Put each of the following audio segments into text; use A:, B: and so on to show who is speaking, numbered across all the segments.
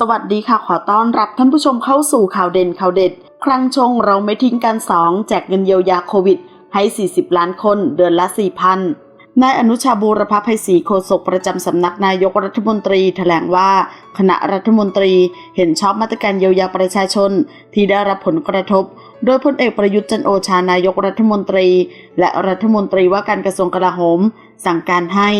A: สวัสดีค่ะขอต้อนรับท่านผู้ชมเข้าสู่ข่าวเด่นข่าวเด็ด ครั้งชงเราไม่ทิ้งกันสองแจกเงินเยียวยาโควิด ให้ 40 ล้านคนเดือนละ 4,000 นายอนุชาบูรพภัยศรีโฆษกประจำสำนักนายกรัฐมนตรีแถลงว่า คณะรัฐมนตรีเห็นชอบมาตรการเยียวยาประชาชน ที่ได้รับผลกระทบ โดยพลเอกประยุทธ์จันโอชานายกรัฐมนตรี และรัฐมนตรีว่าการกระทรวงกลาโหม สั่งการให้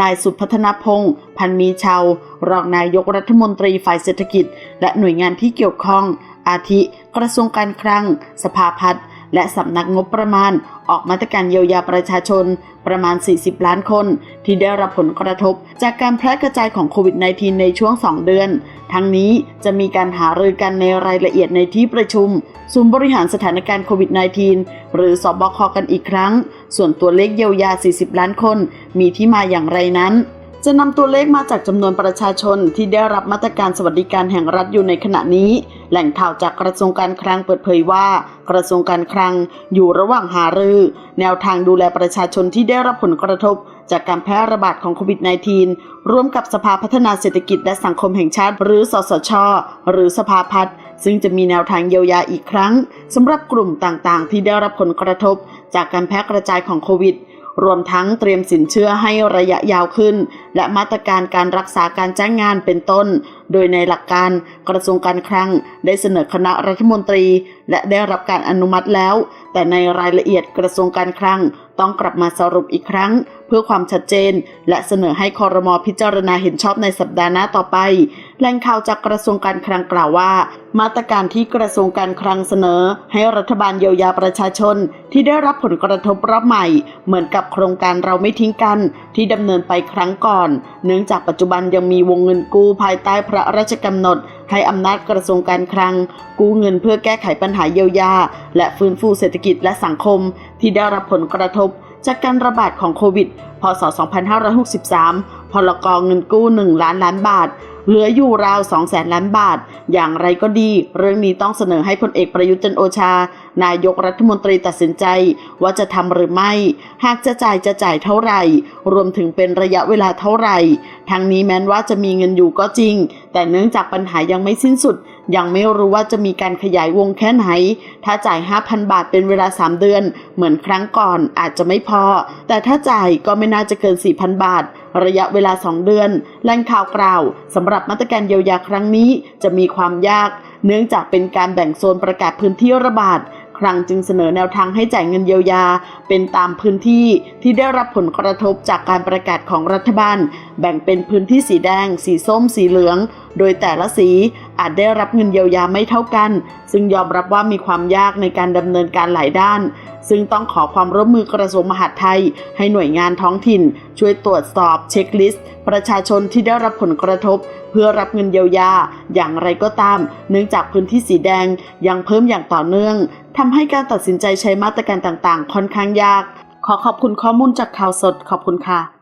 A: นายสุพัฒนพงศ์พันมีชาวรองนายกรัฐมนตรีฝ่ายเศรษฐกิจ และหน่วยงานที่เกี่ยวข้อง อาทิ กระทรวงการคลัง สภาพัฒน์และสำนักงบประมาณ ออกมาตรการเยียวยาประชาชนประมาณ 40 ล้านคน ที่ได้รับผลกระทบ จากการแพร่กระจายของโควิด -19 ในช่วง 2 เดือน ทั้งนี้จะมีการหารือกันในรายละเอียดในที่ประชุมศูนย์บริหารสถานการณ์โควิด -19 หรือสอบคกันอีกครั้ง ส่วนตัวเลขเยียวยา 40 ล้านคน มีที่มาอย่างไรนั้น จะนำตัวเลขมาจากจำนวนประชาชนที่ได้รับมาตรการสวัสดิการแห่งรัฐอยู่ในขณะนี้ แหล่งข่าวจากกระทรวงการคลังเปิดเผยว่า กระทรวงการคลังอยู่ระหว่างหารือ แนวทางดูแลประชาชนที่ได้รับผลกระทบ จากการแพร่ระบาดของโควิด -19 ร่วมกับสภาพัฒนาเศรษฐกิจและสังคมแห่งชาติ หรือสสช หรือสภาพัฒน์ซึ่งจะมีแนวทางเยียวยาอีกครั้งสำหรับกลุ่มต่างๆ ที่ได้รับผลกระทบ จากการแพร่กระจายของโควิดรวมทั้งเตรียมสินเชื่อให้ระยะยาวขึ้น และมาตรการการรักษาการจ้างงานเป็นต้น โดยในหลักการกระทรวงการคลังได้เสนอคณะรัฐมนตรี และได้รับการอนุมัติแล้ว แต่ในรายละเอียดกระทรวงการคลัง ต้องกลับมาสรุปอีกครั้ง เพื่อความชัดเจน และเสนอให้คอรมอพิจารณาเห็นชอบในสัปดาห์หน้าต่อไปแหล่งข่าวจากกระทรวงการคลังกล่าวว่า มาตรการที่กระทรวงการคลังเสนอ ให้รัฐบาลเยียวยาประชาชน ที่ได้รับผลกระทบรอบใหม่ เหมือนกับโครงการเราไม่ทิ้งกัน ที่ดำเนินไปครั้งก่อน เนื่องจากปัจจุบันยังมีวงเงินกู้ภายใต้พระราชกำหนด ให้อำนาจกระทรวงการคลัง กู้เงินเพื่อแก้ไขปัญหาเยียวยา และฟื้นฟูเศรษฐกิจและสังคม ที่ได้รับผลกระทบจากการระบาดของโควิด พศ 2563 พลกองเงินกู้ 1 ล้านล้านบาท เหลืออยู่ราว2แสนล้านบาท อย่างไรก็ดี เรื่องนี้ต้องเสนอให้พลเอกประยุทธ์จันโอชา นายกรัฐมนตรีตัดสินใจว่าจะทำหรือไม่ หากจะจ่ายจะจ่ายเท่าไหร่ รวมถึงเป็นระยะเวลาเท่าไหร่ ทั้งนี้แม้นว่าจะมีเงินอยู่ก็จริง แต่เนื่องจากปัญหายังไม่สิ้นสุด ยังไม่รู้ว่าจะมีการขยายวงแค่ไหน ถ้าจ่าย 5,000 บาทเป็นเวลา 3 เดือน เหมือนครั้งก่อนอาจจะไม่พอ แต่ถ้าจ่ายก็ไม่น่าจะเกิน 4,000 บาท ระยะเวลา 2 เดือน แหล่งข่าวกล่าวสำหรับมาตรการเยียวยาครั้งนี้จะมีความยาก เนื่องจากเป็นการแบ่งโซนประกาศพื้นที่ระบาดครั้งจึงเสนอแนวทางให้จ่ายเงินเยียวยา เป็นตามพื้นที่ที่ได้รับผลกระทบจากการประกาศของรัฐบาล แบ่งเป็นพื้นที่สีแดง สีส้ม สีเหลือง โดยแต่ละสี อาจได้รับเงินเยียวยาไม่เท่ากัน ซึ่งยอมรับว่ามีความยากในการดำเนินการหลายด้าน ซึ่งต้องขอความร่วมมือกระทรวงมหาดไทย ให้หน่วยงานท้องถิ่น ช่วยตรวจสอบเช็คลิสต์ ประชาชนที่ได้รับผลกระทบ เพื่อรับเงินเยียวยา อย่างไรก็ตาม เนื่องจากพื้นที่สีแดงยังเพิ่มอย่างต่อเนื่องทำให้การตัดสินใจใช้มาตรการต่างๆ ค่อนข้างยาก ขอขอบคุณข้อมูลจากข่าวสดขอบคุณค่ะ